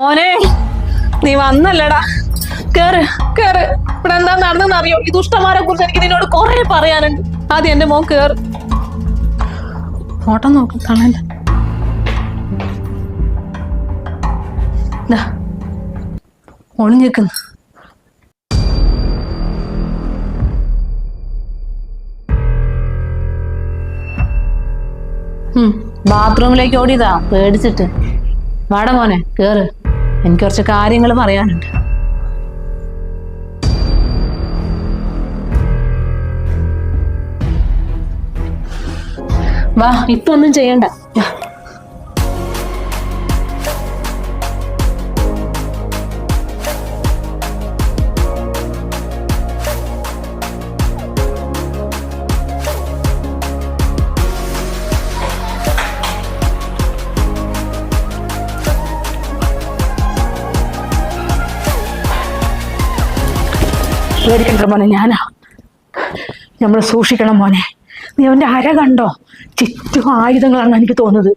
മോനെ നീ വന്നല്ലടാ. കേറ് കേറ്. ഇവിടെ എന്താ നടന്നെന്ന് അറിയോ? ഈ ദുഷ്ടന്മാരെ കുറിച്ച് എനിക്ക് നിന്നോട് കുറെ പറയാനുണ്ട്. ആദ്യം എന്റെ മോൻ കേറ്. ഫോട്ടോ നോക്ക് കാണാൻ. ഒളിഞ്ഞേക്കുന്നു ബാത്റൂമിലേക്ക് ഓടിയതാ പേടിച്ചിട്ട്. വാടാ മോനെ കേറ്. എനിക്ക് കുറച്ച് കാര്യങ്ങൾ പറയാനുണ്ട്. വാ ഇപ്പൊ ഒന്നും ചെയ്യണ്ട. പേടിക്കണ്ട മോനെ ഞാനാ. നമ്മൾ സൂക്ഷിക്കണം മോനെ. നീ അവന്റെ അര കണ്ടോ? ചുറ്റും ആയുധങ്ങളാണ് എനിക്ക് തോന്നുന്നത്.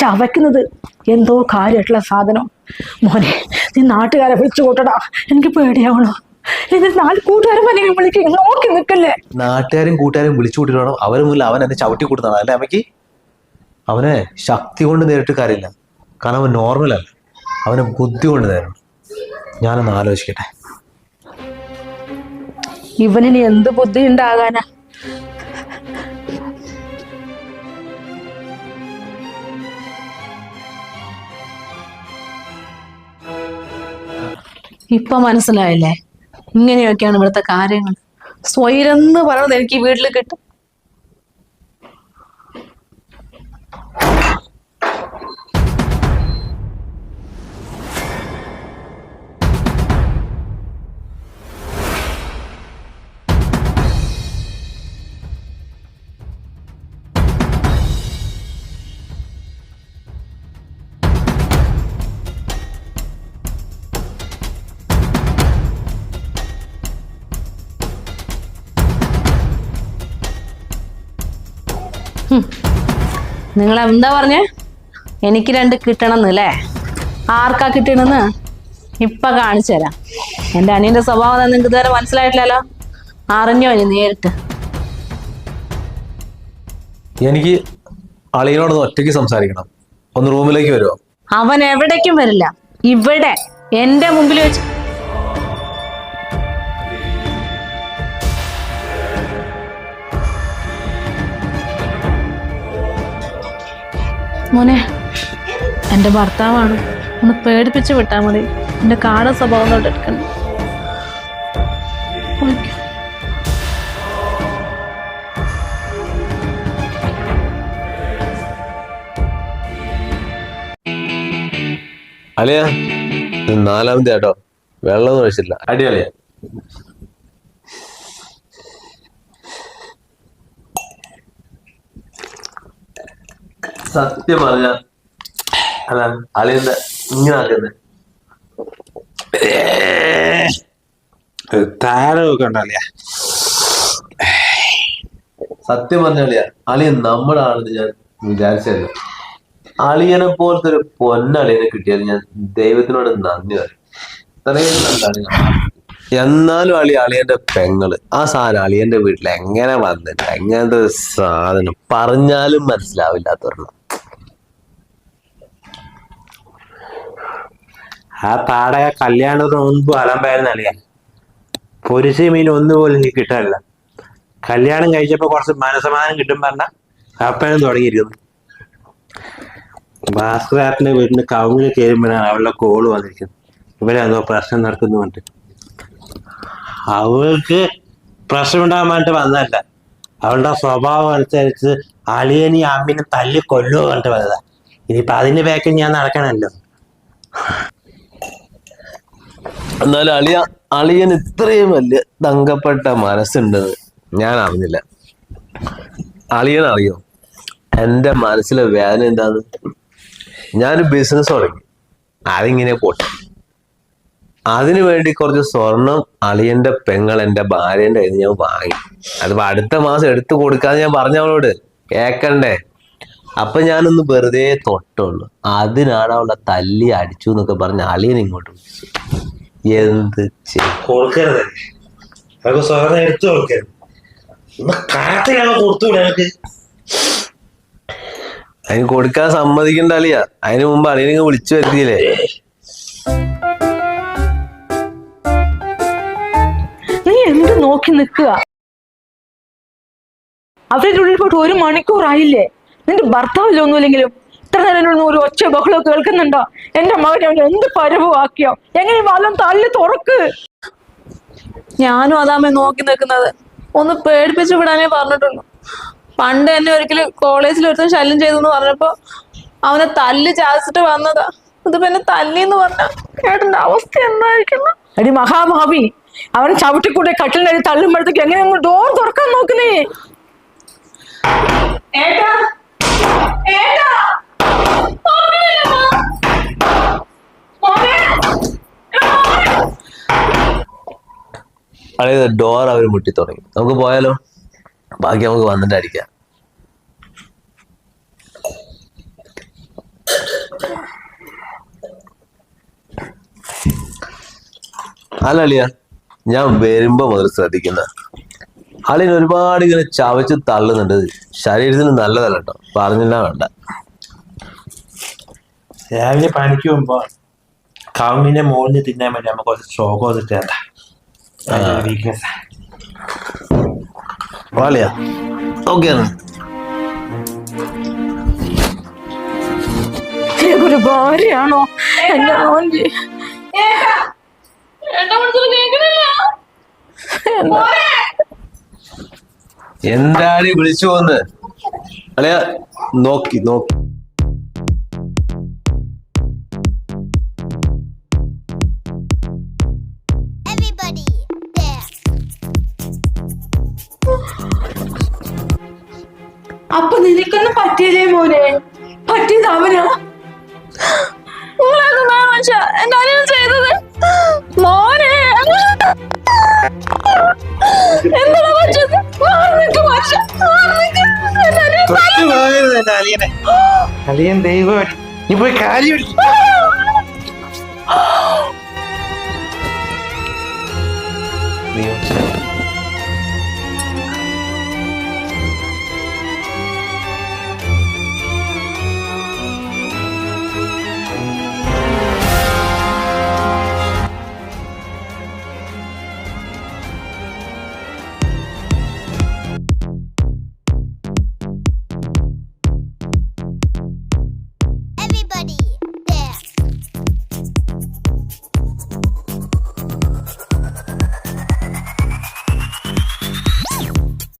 ചവയ്ക്കുന്നത്. എന്തോ കാര്യമായിട്ടുള്ള സാധനം. മോനെ നീ നാട്ടുകാരെ വിളിച്ചു കൂട്ടടാ. എനിക്ക് പേടിയാവണോ. നാല് നോക്കി നിൽക്കല്ലേ നാട്ടുകാരും കൂട്ടുകാരും വിളിച്ചു കൂട്ടിട്ട് അവരെ മുന്നിൽ അവൻ എന്നെ ചവിട്ടി കൊടുത്താണ് അല്ലേ അമ്മയ്ക്ക്? അവനെ ശക്തി കൊണ്ട് നേരിട്ട് കാര്യമില്ല. കാരണം അവൻ നോർമലല്ല അവന് ബുദ്ധി കൊണ്ട് നേരിടണം. ഞാനൊന്ന് ആലോചിക്കട്ടെ. ഇവനിനി എന്ത് ബുദ്ധി ഉണ്ടാകാനാ? ഇപ്പൊ മനസ്സിലായില്ലേ? ഇങ്ങനെയൊക്കെയാണ് ഇവിടുത്തെ കാര്യങ്ങൾ. സ്വൈരെന്ന് പറയുന്നത് എനിക്ക് വീട്ടിൽ കിട്ടും. നിങ്ങൾ എന്താ പറഞ്ഞേ? എനിക്ക് രണ്ട് കിട്ടണമെന്ന് അല്ലേ ആർക്കാ കിട്ടണമെന്ന്? ഇപ്പൊ കാണിച്ചു തരാം. എന്റെ അനിയന്റെ സ്വഭാവം നിങ്ങൾക്ക് ഇതുവരെ മനസ്സിലായിട്ടില്ലല്ലോ? അറിഞ്ഞോ ഇനി നേരിട്ട്? എനിക്ക് അളിയനോട് ഒറ്റയ്ക്ക് സംസാരിക്കണം. ഒന്ന് റൂമിലേക്ക് വരുമോ അവൻ എവിടേക്കും വരില്ല. ഇവിടെ എന്റെ മുമ്പിൽ വെച്ച് മോനെ എന്റെ ഭർത്താവാണ്. ഒന്ന് പേടിപ്പിച്ച് വിട്ടാ മതി. എന്റെ കാട സ്വഭാവം തൊട്ടെടുക്കണം ഇത് നാലാമത്തെ ആട്ടോ. വെള്ളം കഴിച്ചില്ല അടിയളിയ സത്യം പറഞ്ഞ അല്ല അളിയന്റെ ഇങ്ങനെ ആക്കുന്നത് താരമൊക്കെ ഉണ്ടല്ലേ സത്യം പറഞ്ഞ അളിയ അളിയൻ നമ്മുടെ ആണെന്ന് ഞാൻ വിചാരിച്ചല്ല അളിയനെ പോലത്തെ ഒരു പൊന്നളിയനെ കിട്ടിയാൽ ഞാൻ ദൈവത്തിനോട് നന്ദി പറയും. എന്നാലും അളി അളിയന്റെ പെങ്ങൾ ആ സാധനം അളിയന്റെ വീട്ടിൽ എങ്ങനെ വന്നിട്ട് എങ്ങനത്തെ ഒരു സാധനം പറഞ്ഞാലും മനസ്സിലാവില്ലാത്തവരണം ആ താടക കല്യാണത്തിന് മുൻപ് അലമ്പായിരുന്നു അറിയാം പൊരിച്ച മീൻ ഒന്നുപോലും എനിക്ക് കിട്ടാനില്ല. കല്യാണം കഴിച്ചപ്പോ കുറച്ച് മനസമാധാനം കിട്ടും പറഞ്ഞ അപ്പനും തുടങ്ങിയിരിക്കുന്നു ഭാസ്കരാട്ടിന്റെ വീടിന് കവുങ്ങിൽ കയറുമ്പോഴാണ് അവളുടെ കോൾ വന്നിരിക്കുന്നത്. ഇവരെന്തോ പ്രശ്നം നടക്കുന്നു അവൾക്ക് പ്രശ്നം ഉണ്ടാകാൻ വേണ്ടിട്ട് വന്നതല്ല. അവളുടെ സ്വഭാവം അനുസരിച്ച് അളിയനി അമ്മിനെ തല്ലി കൊല്ലുമോ പറഞ്ഞിട്ട് വന്നതാ. ഇനിയിപ്പൊ അതിന്റെ ബാക്കിൽ ഞാൻ നടക്കണല്ലോ എന്നാലും അളിയ അളിയൻ ഇത്രയും വലിയ തങ്കപ്പെട്ട മനസ്സുണ്ടെന്ന് ഞാൻ അറിഞ്ഞില്ല അളിയൻ അറിയോ? എന്റെ മനസ്സിലെ വേദന എന്താന്ന്? ഞാൻ ബിസിനസ് തുടങ്ങി. അതിങ്ങനെ പോട്ടെ അതിനു വേണ്ടി കുറച്ച് സ്വർണം അളിയന്റെ പെങ്ങൾ എന്റെ ഭാര്യന്റെ കയ്യിൽ ഞാൻ വാങ്ങി. അത് അടുത്ത മാസം എടുത്തു കൊടുക്കാന്ന് ഞാൻ പറഞ്ഞ അവളോട്. കേക്കണ്ടേ? അപ്പൊ ഞാനൊന്ന് വെറുതെ തൊട്ടുള്ളൂ. അതിനാണ് അവളെ തല്ലി അടിച്ചു എന്നൊക്കെ പറഞ്ഞ് അളിയൻ ഇങ്ങോട്ട് വിളിച്ചു. എന്ത് കൊടുക്കരുത്. അതൊക്കെ സ്വയം എടുത്തു കൊടുക്കരുത്. ഒന്ന് കാട്ടിലാണ് കൊടുത്തൂടെ എനിക്ക് അതിന് കൊടുക്കാൻ സമ്മതിക്കണ്ട അളിയ. അതിന് മുമ്പ് അളിയനെ വിളിച്ചു വരുത്തിയില്ലേ? നീ എന്ത് നോക്കി നിൽക്കുക? അവരുടെ ഉള്ളിൽ പോയിട്ട് ഒരു മണിക്കൂറായില്ലേ? നിന്റെ ഭർത്താവില്ല ഒന്നുമില്ലെങ്കിലും ഇത്ര നേരം ഒരു ഒച്ച ബഹളം കേൾക്കുന്നുണ്ടോ? എന്റെ മകൻ അവൻ എന്ത് പരവുമാക്കിയോ എങ്ങനെ വലം തള്ളി തുറക്ക്? ഞാനും അതാമേ നോക്കി നിൽക്കുന്നത്. ഒന്ന് പേടിപ്പിച്ചു വിടാനേ പറഞ്ഞിട്ടുള്ളൂ. പണ്ട് എന്നെ ഒരിക്കലും കോളേജിൽ ഒരുത്തൻ ശല്യം ചെയ്തു എന്ന് പറഞ്ഞപ്പോ അവനെ തല്ല് ചാച്ചിട്ട് വന്നതാ. ഇതിപ്പോ എന്നെ തല്ലിന്ന് പറഞ്ഞ കേട്ടന്റെ അവസ്ഥ എന്തായിരിക്കുന്നു? അടി മഹാമാവി അവൻ ചവിട്ടിക്കൂടെ കട്ടിലിനടി തള്ളുമ്പോഴത്തേക്ക് എങ്ങനെ ഒന്ന് ഡോർ തുറക്കാൻ നോക്കുന്നേ? അളിയ ഡോർ അവർ മുട്ടി തുടങ്ങി നമുക്ക് പോയാലോ? ബാക്കി നമുക്ക് വന്നിട്ട് അടിക്കാം അല്ല അളിയ ഞാൻ വരുമ്പോ മുതൽ ശ്രദ്ധിക്കുന്ന. അളിയൻ ഒരുപാട് ഇങ്ങനെ ചവച്ച് തള്ളുന്നുണ്ട്. ശരീരത്തിന് നല്ലതല്ല കേട്ടോ. പറഞ്ഞില്ല വേണ്ട. രാവിലെ പോകുമ്പോ കവുങ്ങിന്റെ മുകളിൽ തിന്നാൻ വേണ്ടി നമുക്ക് കുറച്ച് സ്ട്രോക്ക് വന്നിട്ട് വീക്ക്നെസ് വാളിയ? ഓക്കെയാണ് ഒരു ഭാര്യയാണോ? എന്റെ എന്താണ് വിളിച്ചു പോന്ന് അളിയ നോക്കി നോക്കി. അപ്പൊ നിനക്കൊന്നും പറ്റിയില്ലേ മോനെ. പറ്റിയത് അവനാ. ചെയ്തത്? മോനെ. പറ്റത് അനിയൻ അലിയൻ ദൈവം നീ പോയി കാര്യം